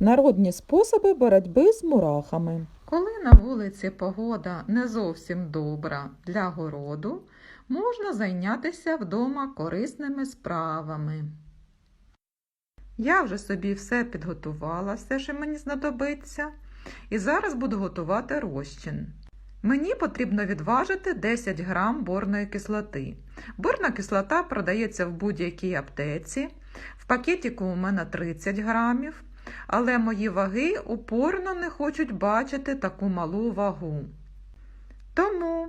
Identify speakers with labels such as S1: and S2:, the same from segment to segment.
S1: Народні способи боротьби з мурахами.
S2: Коли на вулиці погода не зовсім добра для городу, можна зайнятися вдома корисними справами. Я вже собі все підготувала, все, що мені знадобиться, і зараз буду готувати розчин. Мені потрібно відважити 10 грам борної кислоти. Борна кислота продається в будь-якій аптеці. В пакетику у мене 30 грамів, але мої ваги упорно не хочуть бачити таку малу вагу. Тому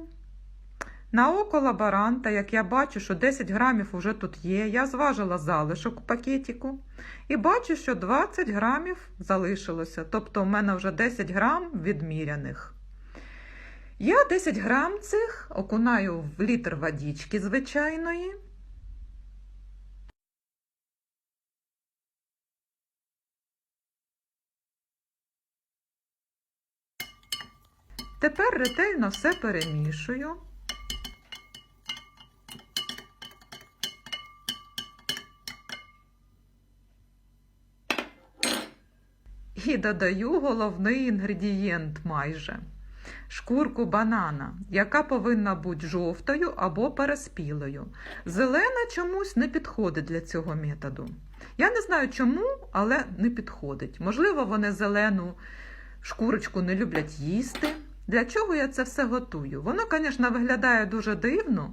S2: на око лаборанта, як я бачу, що 10 грамів уже тут є, я зважила залишок у пакетику і бачу, що 20 грамів залишилося. Тобто у мене вже 10 грам відміряних. Я 10 грам цих окунаю в літр водички звичайної. Тепер ретельно все перемішую. І додаю головний інгредієнт майже шкурку банана, яка повинна бути жовтою або переспілою. Зелена чомусь не підходить для цього методу. Я не знаю чому, але не підходить. Можливо, вони зелену шкурочку не люблять їсти. Для чого я це все готую? Воно, звісно, виглядає дуже дивно,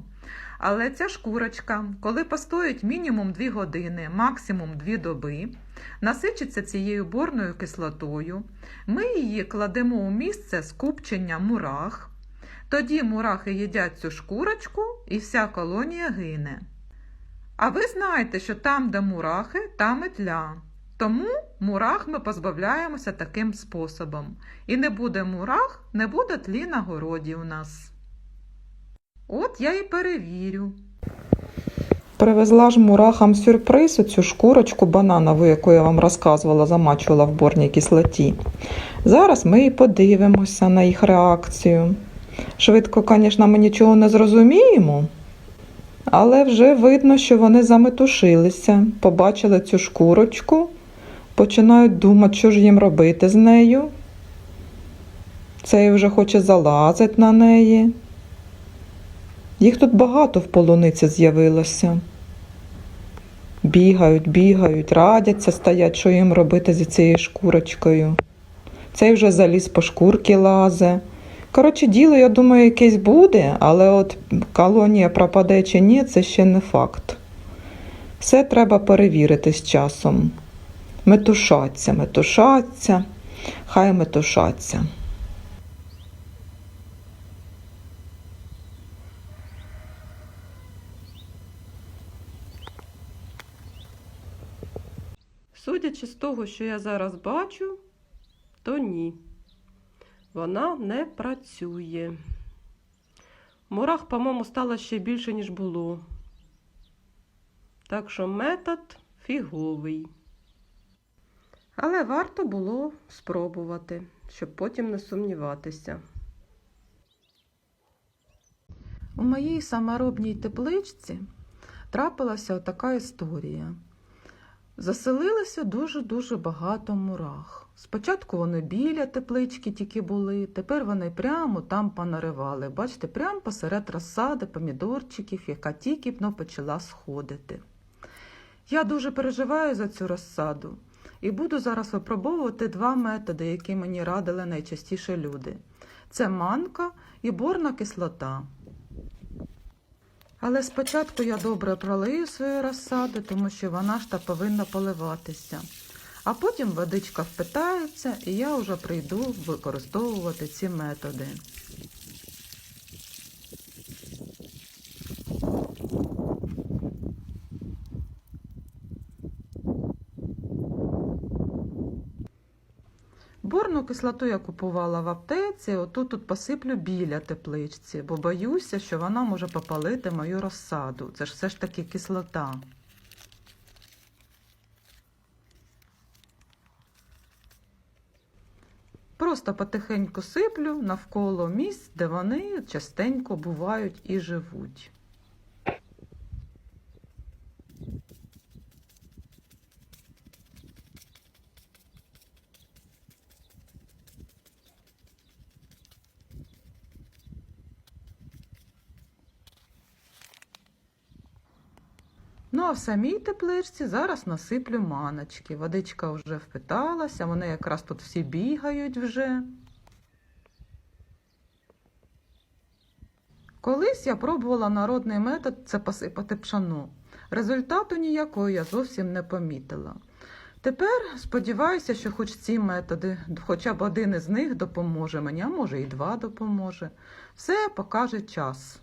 S2: але ця шкурочка, коли постоїть мінімум 2 години, максимум 2 доби, насичиться цією борною кислотою, ми її кладемо у місце скупчення мурах. Тоді мурахи їдять цю шкурочку і вся колонія гине. А ви знаєте, що там, де мурахи, там і тля. Тому мурах ми позбавляємося таким способом. І не буде мурах, не буде тлі на городі у нас. От я і перевірю.
S1: Привезла ж мурахам сюрприз цю шкурочку бананову, яку я вам розказувала, замачувала в борній кислоті. Зараз ми і подивимося на їх реакцію. Швидко, звісно, ми нічого не зрозуміємо, але вже видно, що вони заметушилися, побачили цю шкурочку, починають думати, що ж їм робити з нею. Цей вже хоче залазити на неї. Їх тут багато в полуниці з'явилося. Бігають, бігають, радяться, стоять, що їм робити зі цією шкурочкою. Цей вже заліз по шкурки лазе. Коротше, діло, я думаю, якесь буде, але от колонія пропаде чи ні, це ще не факт. Все треба перевірити з часом. Метушаться, метушаться, хай метушаться.
S3: Судячи з того, що я зараз бачу, то ні. Вона не працює. Мурах, по-моєму, стало ще більше, ніж було. Так що метод фіговий. Але варто було спробувати, щоб потім не сумніватися.
S2: У моїй саморобній тепличці трапилася така історія. Заселилося дуже-дуже багато мурах. Спочатку вони біля теплички тільки були, тепер вони прямо там понаривали. Бачите, прямо посеред розсади помідорчиків, яка тільки ну, почала сходити. Я дуже переживаю за цю розсаду і буду зараз випробовувати два методи, які мені радили найчастіше люди: це манка і борна кислота. Але спочатку я добре пролию свою розсаду, тому що вона ж та повинна поливатися. А потім водичка впитається, і я вже прийду використовувати ці методи. Борну кислоту я купувала в аптеці, отут тут посиплю біля тепличці, бо боюся, що вона може попалити мою розсаду. Це ж все ж таки кислота. Просто потихеньку сиплю навколо місць, де вони частенько бувають і живуть. Ну а в самій тепличці зараз насиплю маночки. Водичка вже впиталася, вони якраз тут всі бігають вже. Колись я пробувала народний метод це посипати пшану. Результату ніякого я зовсім не помітила. Тепер сподіваюся, що хоч ці методи, хоча б один із них допоможе мені, а може і два допоможе. Все покаже час.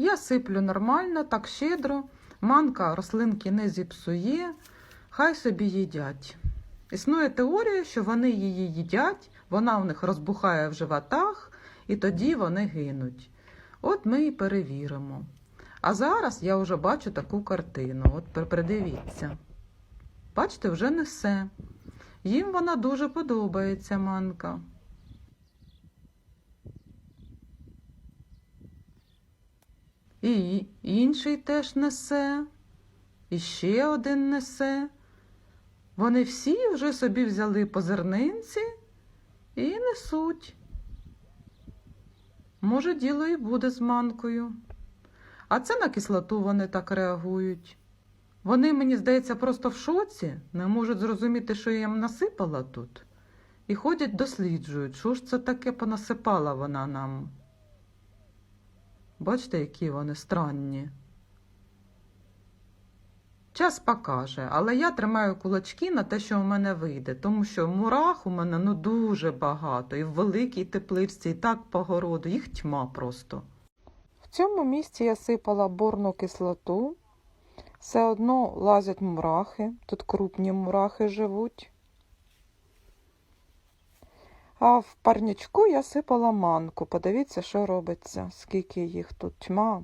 S2: Я сиплю нормально, так щедро. Манка рослинки не зіпсує, хай собі їдять. Існує теорія, що вони її їдять, вона в них розбухає в животах, і тоді вони гинуть. От ми і перевіримо. А зараз я вже бачу таку картину. От придивіться. Бачите, вже несе. Їм вона дуже подобається, манка. І інший теж несе, і ще один несе. Вони всі вже собі взяли по зернинці і несуть. Може, діло і буде з манкою. А це на кислоту вони так реагують. Вони, мені здається, просто в шоці, не можуть зрозуміти, що я їм насипала тут. І ходять, досліджують, що ж це таке понасипала вона нам. Бачите, які вони странні. Час покаже, але я тримаю кулачки на те, що у мене вийде, тому що мурах у мене ну дуже багато, і в великій тепличці, і так по городу, їх тьма просто.
S1: В цьому місці я сипала борну кислоту. Все одно лазять мурахи, тут крупні мурахи живуть. А в парнячку я сипала манку. Подивіться, що робиться, скільки їх тут тьма.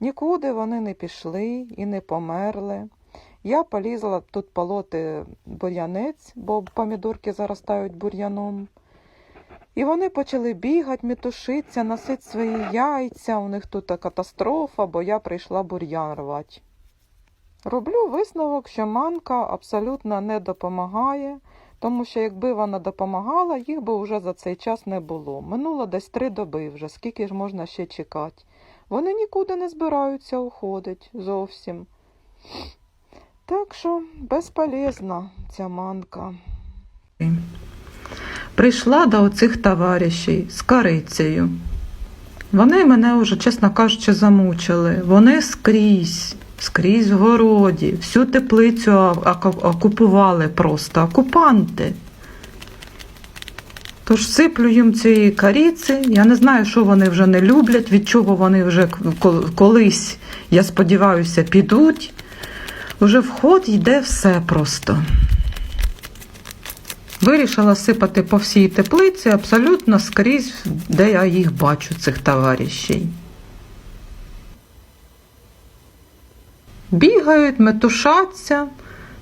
S1: Нікуди вони не пішли і не померли. Я полізла тут полоти бур'янець, бо помідорки заростають бур'яном. І вони почали бігати, метушитися, носити свої яйця. У них тут катастрофа, бо я прийшла бур'ян рвати. Роблю висновок, що манка абсолютно не допомагає, тому що якби вона допомагала, їх би вже за цей час не було. Минуло десь три доби вже, скільки ж можна ще чекати. Вони нікуди не збираються уходить зовсім. Так що безполезна ця манка.
S2: Прийшла до оцих товаришів з корицею. Вони мене вже, чесно кажучи, замучили. Вони скрізь, скрізь в городі, всю теплицю окупували просто, окупанти. Тож сиплю їм цієї коріці. Я не знаю, що вони вже не люблять, від чого вони вже колись, я сподіваюся, підуть. Уже в ход йде все просто. Вирішила сипати по всій теплиці абсолютно скрізь, де я їх бачу, цих товаришів. Бігають, метушаться,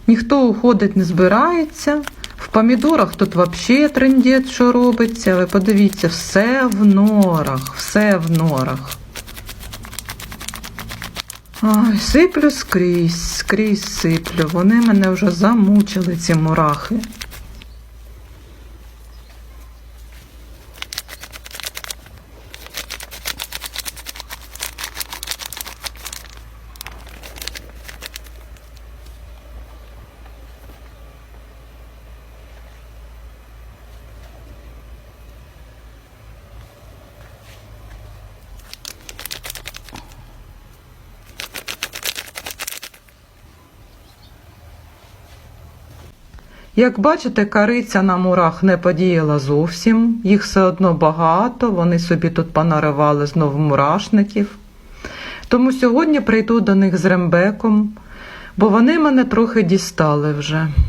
S2: ніхто уходить не збирається. В помідорах тут взагалі трендець, що робиться. Ви подивіться, все в норах, все в норах. Ой, сиплю скрізь, скрізь сиплю. Вони мене вже замучили, ці мурахи. Як бачите, кариця на мурах не подіяла зовсім, їх все одно багато, вони собі тут понаривали знову мурашників. Тому сьогодні прийду до них з рембеком, бо вони мене трохи дістали вже.